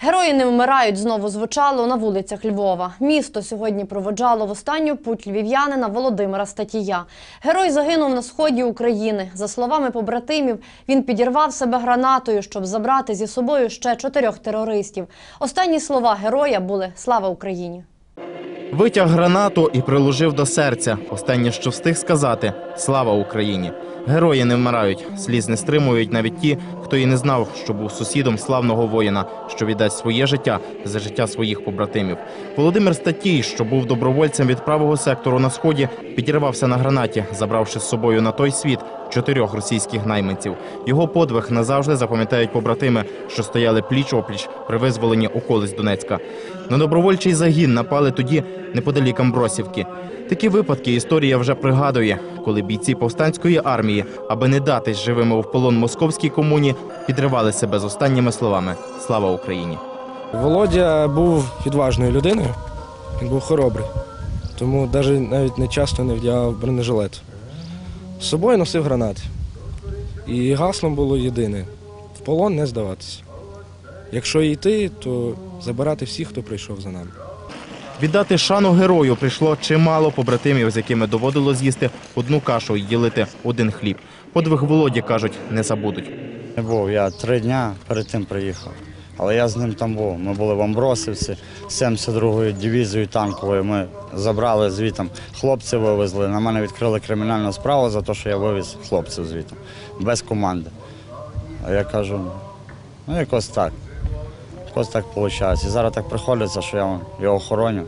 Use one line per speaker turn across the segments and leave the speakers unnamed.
Герої не вмирають знову звучало на вулицях Львова. Місто сьогодні проводжало в останню путь львів'янина Володимира Статія. Герой загинув на сході України. За словами побратимів, він підірвав себе гранатою, щоб забрати зі собою ще чотирьох терористів. Останні слова героя були Слава Україні.
Витяг гранату і приложив до серця. Останнє, що встиг сказати слава Україні. Герої не вмирають, сліз не стримують навіть ті, хто і не знав, що був сусідом славного воїна, що віддасть своє життя за життя своїх побратимів. Володимир Статій, що був добровольцем від правого сектору на сході, підірвався на гранаті, забравши з собою на той світ чотирьох російських найманців. Його подвиг назавжди запам'ятають побратими, що стояли пліч опліч при визволенні околиць Донецька. На добровольчий загін напали тоді неподалік Амбросівки. Такі випадки історія вже пригадує, коли бійці повстанської армії, аби не датись живими в полон московській комуні, підривали себе з останніми словами Слава Україні!
Володя був відважною людиною, він був хоробрий, тому навіть, навіть не часто не вдягав бронежилет. З собою носив гранати. І гаслом було єдине в полон не здаватися. Якщо йти, то забирати всіх, хто прийшов за нами.
Віддати шану герою прийшло чимало побратимів, з якими доводило з'їсти одну кашу і ділити один хліб. Подвиг Володі кажуть, не забудуть.
Не був. Я три дня перед тим приїхав. Але я з ним там був. Ми були в Амбросівці, 72-ю дивізією танковою. Ми забрали звітом, хлопців вивезли. На мене відкрили кримінальну справу за те, що я вивіз хлопців звітом, без команди. А я кажу, ну якось так. Якось так виходить. І зараз так приходиться, що я його охороню.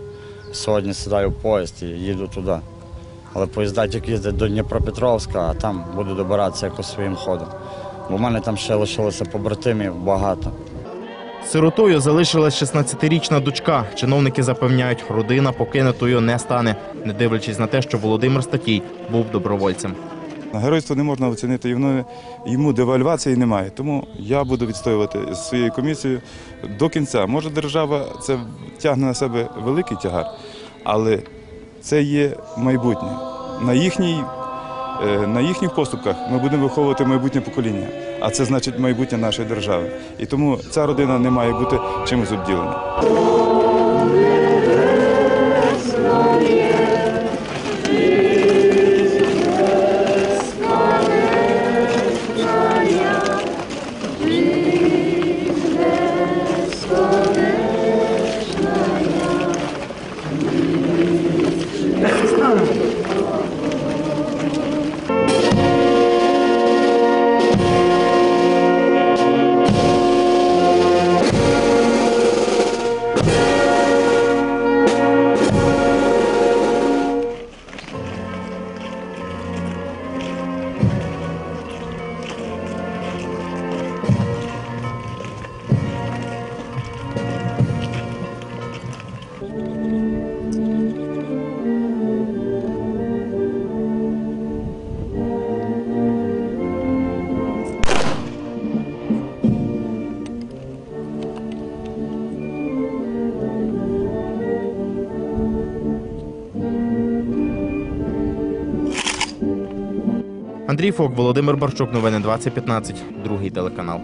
Сьогодні сідаю в поїзд і їду туди. Але поїзда тільки їздять до Дніпропетровська, а там буду добиратися якось своїм ходом. Бо в мене там ще лишилося побратимів багато.
Сиротою залишилась 16-річна дочка. Чиновники запевняють, родина покинутою не стане, не дивлячись на те, що Володимир Статій був добровольцем.
Геройство не можна оцінити, воно йому девальвації немає. Тому я буду відстоювати з своєю комісією до кінця. Може, держава це тягне на себе великий тягар, але це є майбутнє. На їхній, на їхніх поступках ми будемо виховувати майбутнє покоління, а це значить майбутнє нашої держави. І тому ця родина не має бути чимось обділена.
Андрій Фок, Володимир Барчук, новини 2015, другий телеканал.